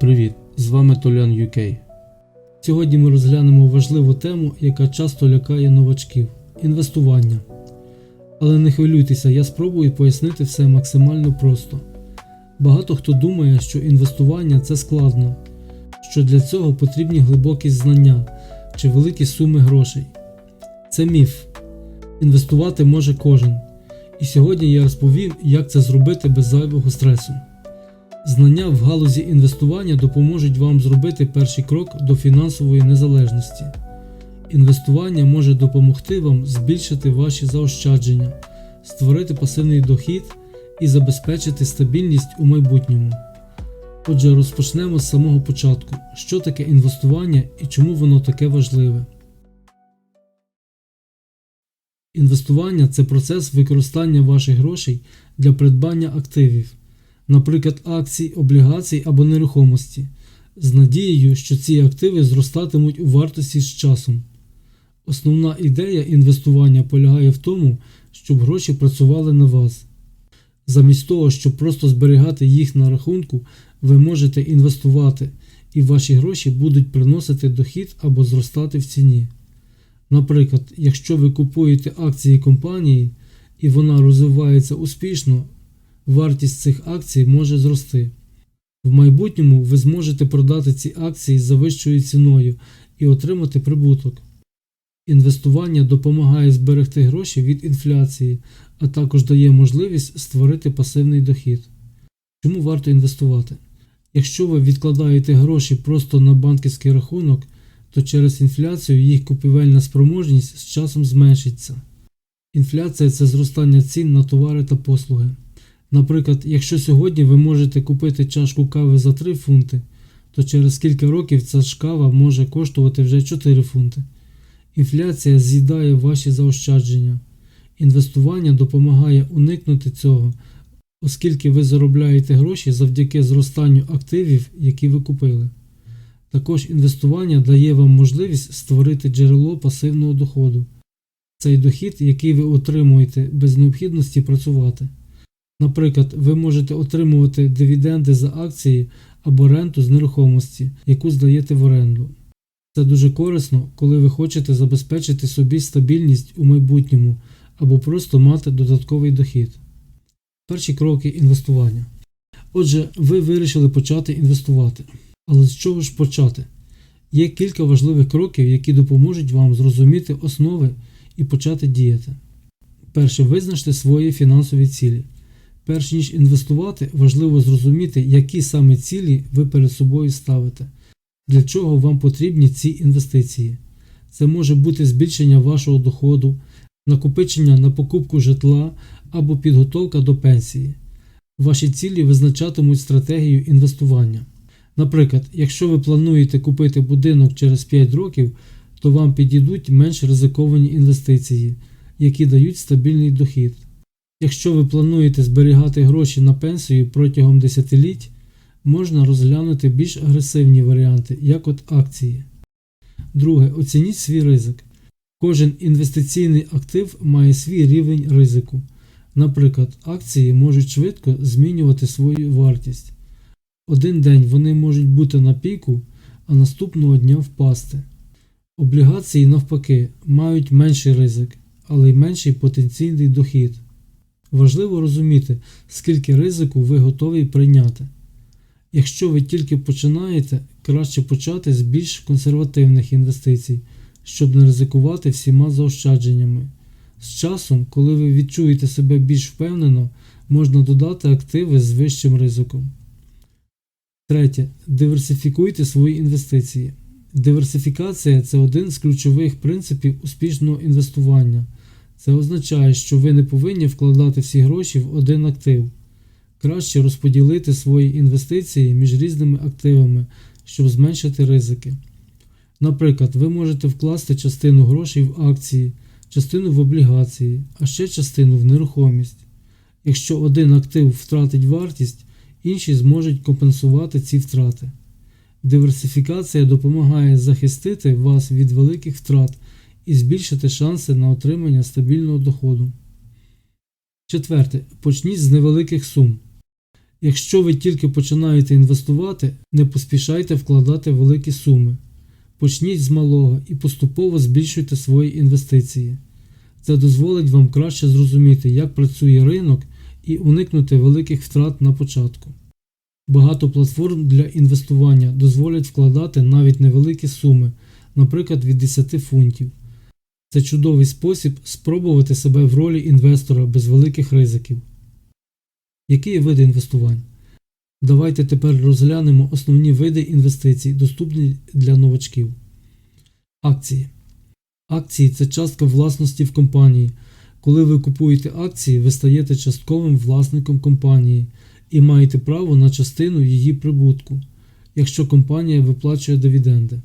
Привіт! З вами Толян UK. Сьогодні ми розглянемо важливу тему, яка часто лякає новачків інвестування. Але не хвилюйтеся, я спробую пояснити все максимально просто. Багато хто думає, що інвестування це складно, що для цього потрібні глибокі знання чи великі суми грошей. Це міф. Інвестувати може кожен. І сьогодні я розповім, як це зробити без зайвого стресу. Знання в галузі інвестування допоможуть вам зробити перший крок до фінансової незалежності. Інвестування може допомогти вам збільшити ваші заощадження, створити пасивний дохід і забезпечити стабільність у майбутньому. Отже, розпочнемо з самого початку, що таке інвестування і чому воно таке важливе. Інвестування це процес використання ваших грошей для придбання активів наприклад, акцій, облігацій або нерухомості, з надією, що ці активи зростатимуть у вартості з часом. Основна ідея інвестування полягає в тому, щоб гроші працювали на вас. Замість того, щоб просто зберігати їх на рахунку, ви можете інвестувати, і ваші гроші будуть приносити дохід або зростати в ціні. Наприклад, якщо ви купуєте акції компанії і вона розвивається успішно, вартість цих акцій може зрости. В майбутньому ви зможете продати ці акції за вищою ціною і отримати прибуток. Інвестування допомагає зберегти гроші від інфляції, а також дає можливість створити пасивний дохід. Чому варто інвестувати? Якщо ви відкладаєте гроші просто на банківський рахунок, то через інфляцію їх купівельна спроможність з часом зменшиться. Інфляція це зростання цін на товари та послуги. Наприклад, якщо сьогодні ви можете купити чашку кави за 3 фунти, то через кілька років ця ж кава може коштувати вже 4 фунти. Інфляція з'їдає ваші заощадження. Інвестування допомагає уникнути цього, оскільки ви заробляєте гроші завдяки зростанню активів, які ви купили. Також інвестування дає вам можливість створити джерело пасивного доходу. Цей дохід, який ви отримуєте без необхідності працювати. Наприклад, ви можете отримувати дивіденди за акції або ренту з нерухомості, яку здаєте в оренду. Це дуже корисно, коли ви хочете забезпечити собі стабільність у майбутньому або просто мати додатковий дохід. Перші кроки інвестування. Отже, ви вирішили почати інвестувати. Але з чого ж почати? Є кілька важливих кроків, які допоможуть вам зрозуміти основи і почати діяти. Перше, визначте свої фінансові цілі. Перш ніж інвестувати, важливо зрозуміти, які саме цілі ви перед собою ставите, для чого вам потрібні ці інвестиції. Це може бути збільшення вашого доходу, накопичення на покупку житла або підготовка до пенсії. Ваші цілі визначатимуть стратегію інвестування. Наприклад, якщо ви плануєте купити будинок через 5 років, то вам підійдуть менш ризиковані інвестиції, які дають стабільний дохід. Якщо ви плануєте зберігати гроші на пенсію протягом десятиліть, можна розглянути більш агресивні варіанти, як от акції. Друге, оцініть свій ризик. Кожен інвестиційний актив має свій рівень ризику. Наприклад, акції можуть швидко змінювати свою вартість. Один день вони можуть бути на піку, а наступного дня впасти. Облігації, навпаки, мають менший ризик, але й менший потенційний дохід. Важливо розуміти, скільки ризику ви готові прийняти. Якщо ви тільки починаєте, краще почати з більш консервативних інвестицій, щоб не ризикувати всіма заощадженнями. З часом, коли ви відчуєте себе більш впевнено, можна додати активи з вищим ризиком. Третє. Диверсифікуйте свої інвестиції. Диверсифікація це один з ключових принципів успішного інвестування. Це означає, що ви не повинні вкладати всі гроші в один актив. Краще розподілити свої інвестиції між різними активами, щоб зменшити ризики. Наприклад, ви можете вкласти частину грошей в акції, частину в облігації, а ще частину в нерухомість. Якщо один актив втратить вартість, інші зможуть компенсувати ці втрати. Диверсифікація допомагає захистити вас від великих втрат і збільшити шанси на отримання стабільного доходу. Четверте. Почніть з невеликих сум. Якщо ви тільки починаєте інвестувати, не поспішайте вкладати великі суми. Почніть з малого і поступово збільшуйте свої інвестиції. Це дозволить вам краще зрозуміти, як працює ринок і уникнути великих втрат на початку. Багато платформ для інвестування дозволять вкладати навіть невеликі суми, наприклад від 10 фунтів. Це чудовий спосіб спробувати себе в ролі інвестора без великих ризиків. Які є види інвестувань? Давайте тепер розглянемо основні види інвестицій, доступні для новачків. Акції. Акції це частка власності в компанії. Коли ви купуєте акції, ви стаєте частковим власником компанії і маєте право на частину її прибутку, якщо компанія виплачує дивіденди.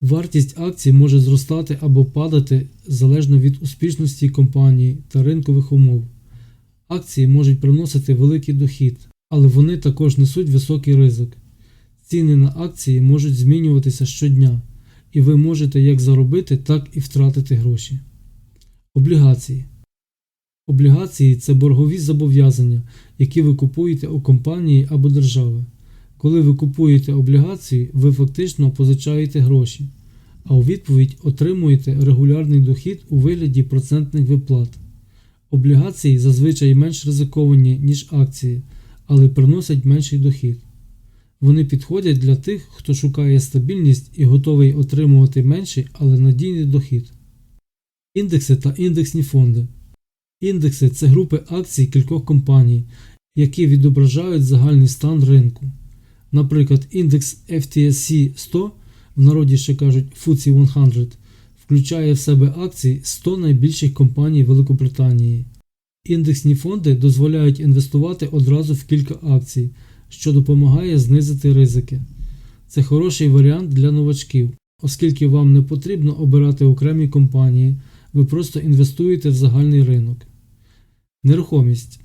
Вартість акцій може зростати або падати залежно від успішності компанії та ринкових умов. Акції можуть приносити великий дохід, але вони також несуть високий ризик. Ціни на акції можуть змінюватися щодня, і ви можете як заробити, так і втратити гроші. Облігації. Облігації це боргові зобов'язання, які ви купуєте у компанії або держави. Коли ви купуєте облігації, ви фактично позичаєте гроші, а у відповідь отримуєте регулярний дохід у вигляді процентних виплат. Облігації зазвичай менш ризиковані, ніж акції, але приносять менший дохід. Вони підходять для тих, хто шукає стабільність і готовий отримувати менший, але надійний дохід. Індекси та індексні фонди. Індекси це групи акцій кількох компаній, які відображають загальний стан ринку. Наприклад, індекс FTSE 100, в народі ще кажуть FTSE 100, включає в себе акції 100 найбільших компаній Великобританії. Індексні фонди дозволяють інвестувати одразу в кілька акцій, що допомагає знизити ризики. Це хороший варіант для новачків, оскільки вам не потрібно обирати окремі компанії, ви просто інвестуєте в загальний ринок. Нерухомість.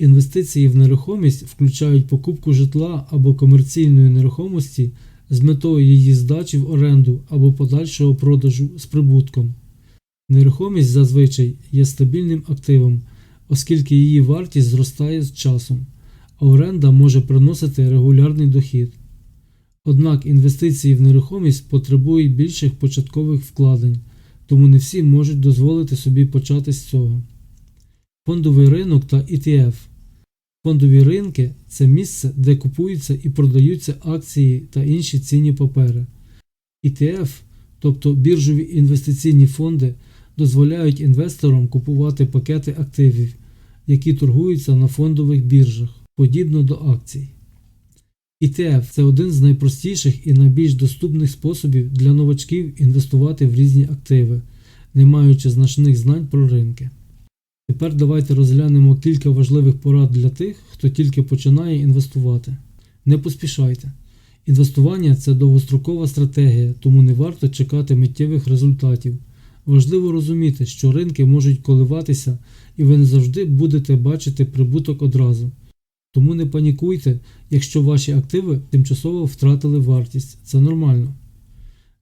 Інвестиції в нерухомість включають покупку житла або комерційної нерухомості з метою її здачі в оренду або подальшого продажу з прибутком. Нерухомість зазвичай є стабільним активом, оскільки її вартість зростає з часом, а оренда може приносити регулярний дохід. Однак інвестиції в нерухомість потребують більших початкових вкладень, тому не всі можуть дозволити собі почати з цього. Фондовий ринок та ETF Фондові ринки це місце, де купуються і продаються акції та інші цінні папери. ETF, тобто біржові інвестиційні фонди, дозволяють інвесторам купувати пакети активів, які торгуються на фондових біржах, подібно до акцій. ETF це один з найпростіших і найбільш доступних способів для новачків інвестувати в різні активи, не маючи значних знань про ринки. Тепер давайте розглянемо кілька важливих порад для тих, хто тільки починає інвестувати. Не поспішайте. Інвестування це довгострокова стратегія, тому не варто чекати миттєвих результатів. Важливо розуміти, що ринки можуть коливатися і ви не завжди будете бачити прибуток одразу. Тому не панікуйте, якщо ваші активи тимчасово втратили вартість. Це нормально.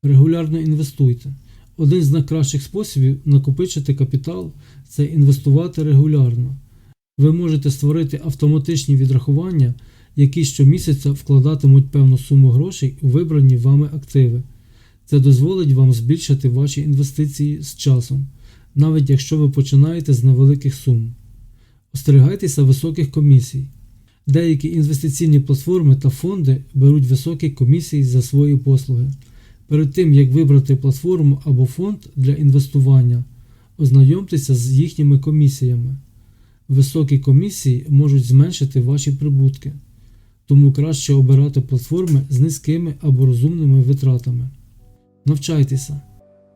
Регулярно інвестуйте. Один з найкращих способів накопичити капітал це інвестувати регулярно. Ви можете створити автоматичні відрахування, які щомісяця вкладатимуть певну суму грошей у вибрані вами активи. Це дозволить вам збільшити ваші інвестиції з часом, навіть якщо ви починаєте з невеликих сум. Остерігайтеся високих комісій. Деякі інвестиційні платформи та фонди беруть високі комісії за свої послуги. Перед тим, як вибрати платформу або фонд для інвестування, ознайомтеся з їхніми комісіями. Високі комісії можуть зменшити ваші прибутки, тому краще обирати платформи з низькими або розумними витратами. Навчайтеся.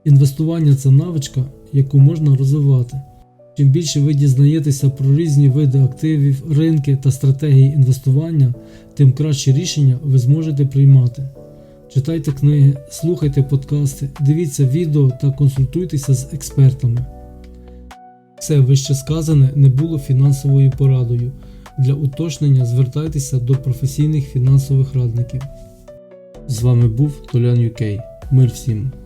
Інвестування це навичка, яку можна розвивати. Чим більше ви дізнаєтеся про різні види активів, ринки та стратегії інвестування, тим кращі рішення ви зможете приймати. Читайте книги, слухайте подкасти, дивіться відео та консультуйтеся з експертами. Все вище сказане не було фінансовою порадою. Для уточнення звертайтеся до професійних фінансових радників. З вами був Толян Юкей. Мир всім!